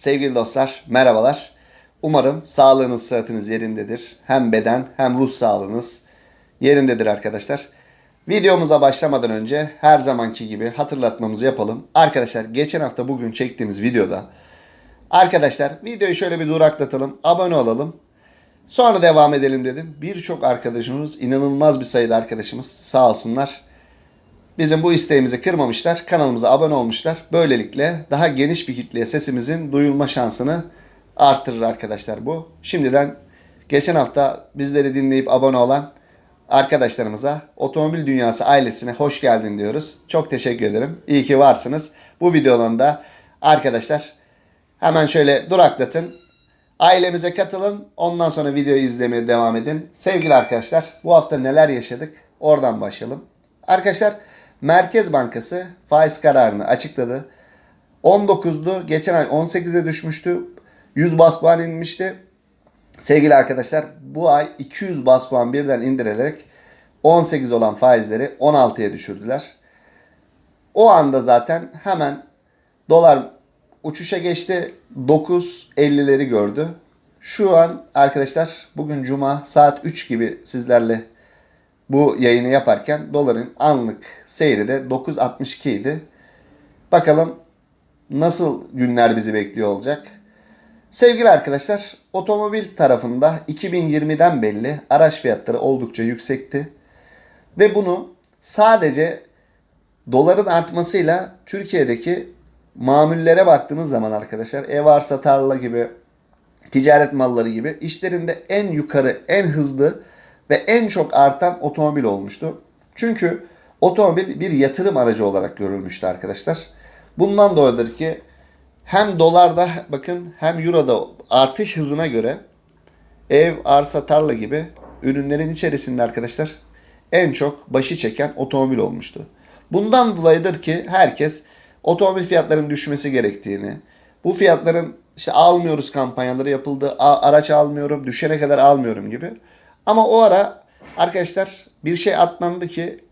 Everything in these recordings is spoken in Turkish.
Sevgili dostlar, merhabalar. Umarım sağlığınız, sıhhatiniz yerindedir. Hem beden hem ruh sağlığınız yerindedir arkadaşlar. Videomuza başlamadan önce her zamanki gibi hatırlatmamızı yapalım. Arkadaşlar geçen hafta bugün çektiğimiz videoda Arkadaşlar videoyu şöyle bir duraklatalım, abone olalım. Sonra devam edelim dedim. Birçok arkadaşımız, inanılmaz bir sayıda arkadaşımız sağ olsunlar. Bizim bu isteğimizi kırmamışlar. Kanalımıza abone olmuşlar. Böylelikle daha geniş bir kitleye sesimizin duyulma şansını arttırır arkadaşlar bu. Şimdiden geçen hafta bizleri dinleyip abone olan arkadaşlarımıza Otomobil Dünyası ailesine hoş geldin diyoruz. Çok teşekkür ederim. İyi ki varsınız. Bu videonun da arkadaşlar hemen şöyle duraklatın. Ailemize katılın. Ondan sonra videoyu izlemeye devam edin. Sevgili arkadaşlar bu hafta neler yaşadık? Oradan başlayalım. Arkadaşlar Merkez Bankası faiz kararını açıkladı. 19'du. Geçen ay 18'e düşmüştü. 100 bas puan inmişti. Sevgili arkadaşlar bu ay 200 bas puan birden indirilerek 18 olan faizleri 16'ya düşürdüler. O anda zaten hemen dolar uçuşa geçti. 9.50'leri gördü. Şu an arkadaşlar bugün cuma saat 3 gibi sizlerle bu yayını yaparken doların anlık seyri de 9.62 idi. Bakalım nasıl günler bizi bekliyor olacak. Sevgili arkadaşlar, otomobil tarafında 2020'den belli araç fiyatları oldukça yüksekti. Ve bunu sadece doların artmasıyla Türkiye'deki mamullere baktığımız zaman arkadaşlar ev arsa tarla gibi ticaret malları gibi işlerinde en yukarı en hızlı ve en çok artan otomobil olmuştu. Çünkü otomobil bir yatırım aracı olarak görülmüştü arkadaşlar. Bundan dolayıdır ki hem dolarda bakın hem euroda artış hızına göre ev, arsa, tarla gibi ürünlerin içerisinde arkadaşlar en çok başı çeken otomobil olmuştu. Bundan dolayıdır ki herkes otomobil fiyatlarının düşmesi gerektiğini, bu fiyatların işte almıyoruz kampanyaları yapıldı, araç almıyorum, düşene kadar almıyorum gibi. Ama o ara arkadaşlar bir şey atlandı ki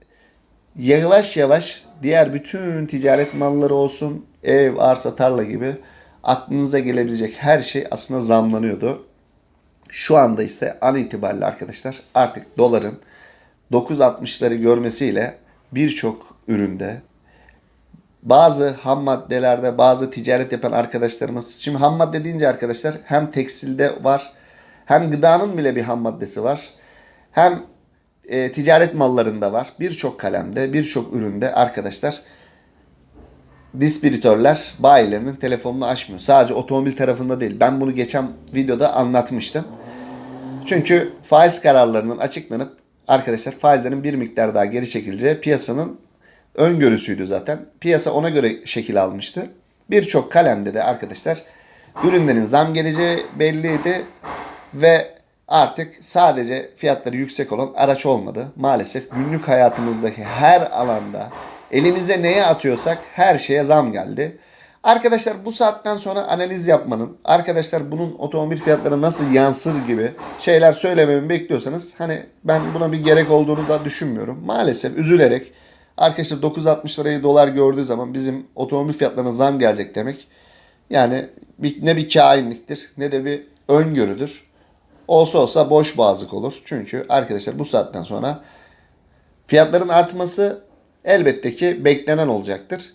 yavaş yavaş diğer bütün ticaret malları olsun, ev, arsa, tarla gibi aklınıza gelebilecek her şey aslında zamlanıyordu. Şu anda ise an itibariyle arkadaşlar artık doların 9.60'ları görmesiyle birçok üründe bazı ham maddelerde bazı ticaret yapan arkadaşlarımız şimdi ham madde deyince arkadaşlar hem tekstilde var hem gıdanın bile bir ham maddesi var hem e, ticaret mallarında var birçok kalemde birçok üründe arkadaşlar distribütörler bayilerinin telefonunu açmıyor. Sadece otomobil tarafında değil. Ben bunu geçen videoda anlatmıştım. Çünkü faiz kararlarının açıklanıp arkadaşlar faizlerin bir miktar daha geri çekileceği piyasanın öngörüsüydü zaten. Piyasa ona göre şekil almıştı. Birçok kalemde de arkadaşlar ürünlerin zam geleceği belliydi ve artık sadece fiyatları yüksek olan araç olmadı. Maalesef günlük hayatımızdaki her alanda elimize neye atıyorsak her şeye zam geldi. Arkadaşlar bu saatten sonra analiz yapmanın, arkadaşlar bunun otomobil fiyatlarına nasıl yansır gibi şeyler söylememi bekliyorsanız hani ben buna bir gerek olduğunu da düşünmüyorum. Maalesef üzülerek arkadaşlar 9.60 lirayı dolar gördüğü zaman bizim otomobil fiyatlarına zam gelecek demek. Yani ne bir kainliktir ne de bir öngörüdür. Olsa olsa boş boğazlık olur. Çünkü arkadaşlar bu saatten sonra fiyatların artması elbette ki beklenen olacaktır.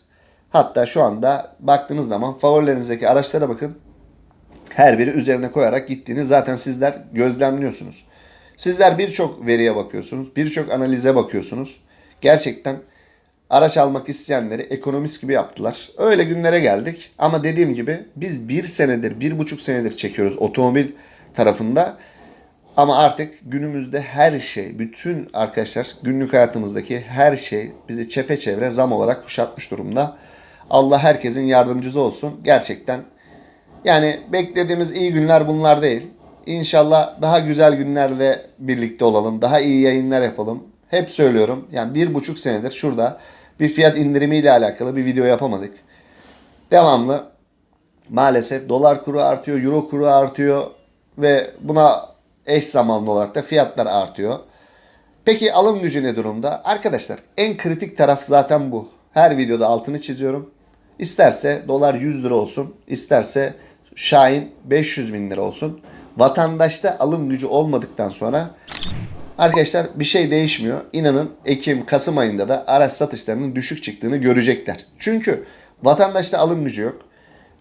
Hatta şu anda baktığınız zaman favorilerinizdeki araçlara bakın. Her biri üzerine koyarak gittiğini zaten sizler gözlemliyorsunuz. Sizler birçok veriye bakıyorsunuz. Birçok analize bakıyorsunuz. Gerçekten araç almak isteyenleri ekonomist gibi yaptılar. Öyle günlere geldik. Ama dediğim gibi biz bir senedir, bir buçuk senedir çekiyoruz otomobil tarafında. Ama artık günümüzde her şey, bütün arkadaşlar günlük hayatımızdaki her şey bizi çepeçevre zam olarak kuşatmış durumda. Allah herkesin yardımcısı olsun. Gerçekten yani beklediğimiz iyi günler bunlar değil. İnşallah daha güzel günlerle birlikte olalım. Daha iyi yayınlar yapalım. Hep söylüyorum. Yani bir buçuk senedir şurada bir fiyat indirimiyle alakalı bir video yapamadık. Devamlı maalesef dolar kuru artıyor, euro kuru artıyor ve buna eş zamanlı olarak da fiyatlar artıyor. Peki alım gücü ne durumda? Arkadaşlar en kritik taraf zaten bu. Her videoda altını çiziyorum. İsterse dolar 100 lira olsun, isterse Şahin 500 bin lira olsun. Vatandaşta alım gücü olmadıktan sonra arkadaşlar bir şey değişmiyor. İnanın Ekim, Kasım ayında da araç satışlarının düşük çıktığını görecekler. Çünkü vatandaşta alım gücü yok.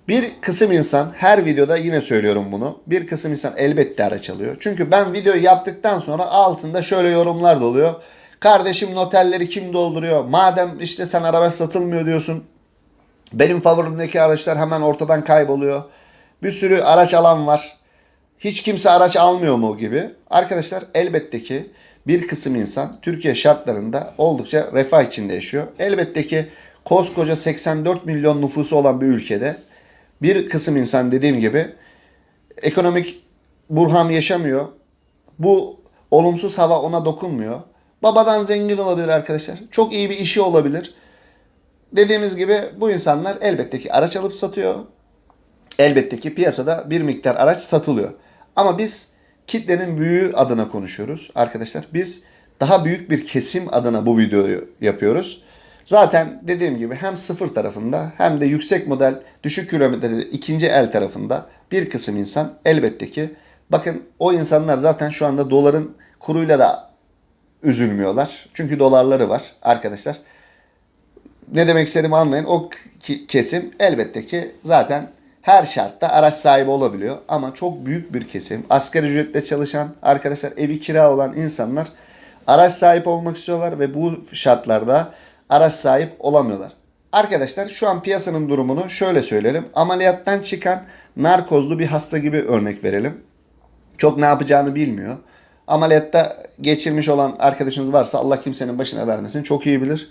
Bir kısım insan her videoda yine söylüyorum bunu. Bir kısım insan elbette araç alıyor. Çünkü ben videoyu yaptıktan sonra altında şöyle yorumlar da oluyor. Kardeşim noterleri kim dolduruyor? Madem işte sen araba satılmıyor diyorsun. Benim favorimdeki araçlar hemen ortadan kayboluyor. Bir sürü araç alan var. Hiç kimse araç almıyor mu gibi. Arkadaşlar elbette ki bir kısım insan Türkiye şartlarında oldukça refah içinde yaşıyor. Elbette ki koskoca 84 milyon nüfusu olan bir ülkede bir kısım insan dediğim gibi ekonomik burham yaşamıyor. Bu olumsuz hava ona dokunmuyor. Babadan zengin olabilir arkadaşlar. Çok iyi bir işi olabilir. Dediğimiz gibi bu insanlar elbette ki araç alıp satıyor. Elbette ki piyasada bir miktar araç satılıyor. Ama biz kitlenin büyüğü adına konuşuyoruz arkadaşlar. Biz daha büyük bir kesim adına bu videoyu yapıyoruz. Zaten dediğim gibi hem sıfır tarafında hem de yüksek model düşük kilometreli ikinci el tarafında bir kısım insan elbette ki bakın o insanlar zaten şu anda doların kuruyla da üzülmüyorlar. Çünkü dolarları var arkadaşlar. Ne demek istediğimi anlayın. O kesim elbette ki zaten her şartta araç sahibi olabiliyor. Ama çok büyük bir kesim asgari ücretle çalışan arkadaşlar evi kira olan insanlar araç sahip olmak istiyorlar ve bu şartlarda araç sahip olamıyorlar. Arkadaşlar şu an piyasanın durumunu şöyle söyleyelim. Ameliyattan çıkan narkozlu bir hasta gibi örnek verelim. Çok ne yapacağını bilmiyor. Ameliyatta geçirmiş olan arkadaşımız varsa Allah kimsenin başına vermesin. Çok iyi bilir.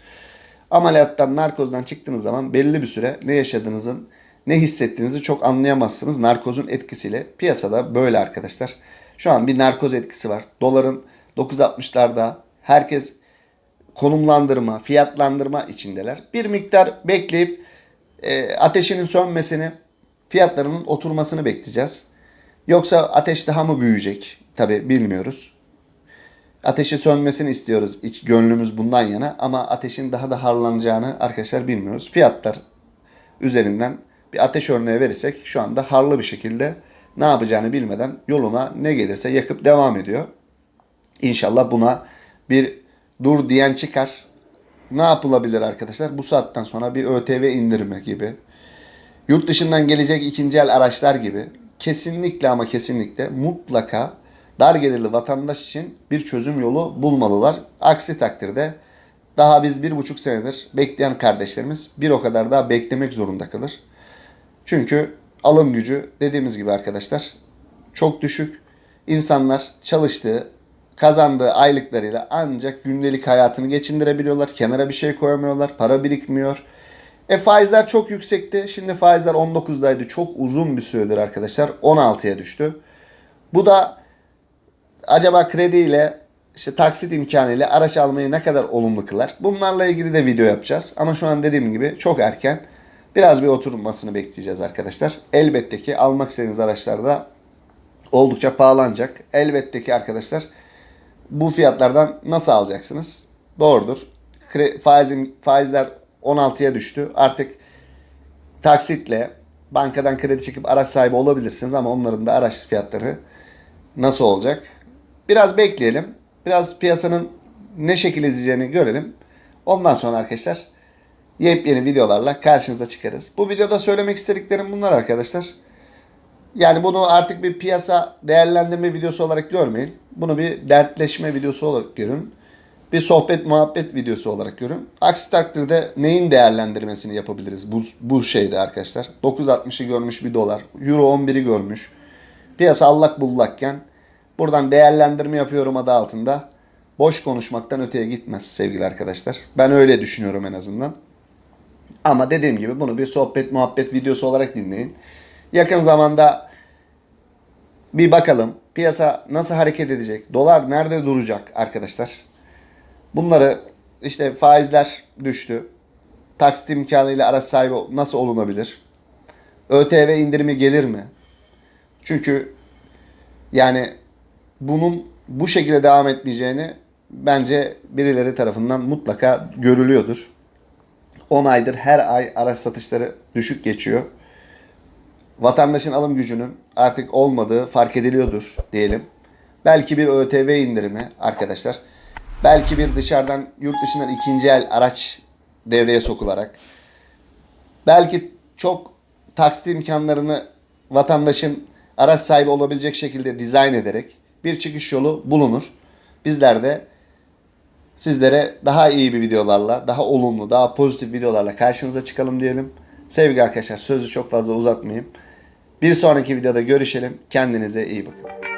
Ameliyattan, narkozdan çıktığınız zaman belli bir süre ne yaşadığınızın, ne hissettiğinizi çok anlayamazsınız narkozun etkisiyle. Piyasada böyle arkadaşlar. Şu an bir narkoz etkisi var. Doların 9.60'larda herkes konumlandırma, fiyatlandırma içindeler. Bir miktar bekleyip e, ateşinin sönmesini, fiyatlarının oturmasını bekleyeceğiz. Yoksa ateş daha mı büyüyecek? Tabi bilmiyoruz. Ateşi sönmesini istiyoruz. İç gönlümüz bundan yana ama ateşin daha da harlanacağını arkadaşlar bilmiyoruz. Fiyatlar üzerinden bir ateş örneği verirsek şu anda harlı bir şekilde ne yapacağını bilmeden yoluna ne gelirse yakıp devam ediyor. İnşallah buna bir dur diyen çıkar. Ne yapılabilir arkadaşlar? Bu saatten sonra bir ÖTV indirme gibi. Yurt dışından gelecek ikinci el araçlar gibi kesinlikle ama kesinlikle mutlaka dar gelirli vatandaş için bir çözüm yolu bulmalılar. Aksi takdirde daha biz bir buçuk senedir bekleyen kardeşlerimiz bir o kadar daha beklemek zorunda kalır. Çünkü alım gücü dediğimiz gibi arkadaşlar çok düşük. İnsanlar çalıştığı, kazandığı aylıklarıyla ancak gündelik hayatını geçindirebiliyorlar. Kenara bir şey koyamıyorlar. Para birikmiyor. E faizler çok yüksekti. Şimdi faizler 19'daydı. Çok uzun bir süredir arkadaşlar. 16'ya düştü. Bu da acaba krediyle işte taksit imkanıyla araç almayı ne kadar olumlu kılar? Bunlarla ilgili de video yapacağız. Ama şu an dediğim gibi çok erken. Biraz bir oturmasını bekleyeceğiz arkadaşlar. Elbette ki almak istediğiniz araçlar da oldukça pahalanacak. Elbette ki arkadaşlar bu fiyatlardan nasıl alacaksınız? Doğrudur. Faizim, faizler 16'ya düştü. Artık taksitle bankadan kredi çekip araç sahibi olabilirsiniz ama onların da araç fiyatları nasıl olacak? Biraz bekleyelim. Biraz piyasanın ne şekil izleyeceğini görelim. Ondan sonra arkadaşlar yepyeni videolarla karşınıza çıkarız. Bu videoda söylemek istediklerim bunlar arkadaşlar. Yani bunu artık bir piyasa değerlendirme videosu olarak görmeyin. Bunu bir dertleşme videosu olarak görün. Bir sohbet muhabbet videosu olarak görün. Aksi takdirde neyin değerlendirmesini yapabiliriz bu, bu şeyde arkadaşlar. 9.60'ı görmüş bir dolar. Euro 11'i görmüş. Piyasa allak bullakken buradan değerlendirme yapıyorum adı altında. Boş konuşmaktan öteye gitmez sevgili arkadaşlar. Ben öyle düşünüyorum en azından. Ama dediğim gibi bunu bir sohbet muhabbet videosu olarak dinleyin. Yakın zamanda bir bakalım piyasa nasıl hareket edecek? Dolar nerede duracak arkadaşlar? Bunları işte faizler düştü. Taksit imkanıyla araç sahibi nasıl olunabilir? ÖTV indirimi gelir mi? Çünkü yani bunun bu şekilde devam etmeyeceğini bence birileri tarafından mutlaka görülüyordur. 10 aydır her ay araç satışları düşük geçiyor. Vatandaşın alım gücünün artık olmadığı fark ediliyordur diyelim. Belki bir ÖTV indirimi arkadaşlar. Belki bir dışarıdan yurt dışından ikinci el araç devreye sokularak. Belki çok taksit imkanlarını vatandaşın araç sahibi olabilecek şekilde dizayn ederek bir çıkış yolu bulunur. Bizler de sizlere daha iyi bir videolarla, daha olumlu, daha pozitif videolarla karşınıza çıkalım diyelim. Sevgili arkadaşlar sözü çok fazla uzatmayayım. Bir sonraki videoda görüşelim. Kendinize iyi bakın.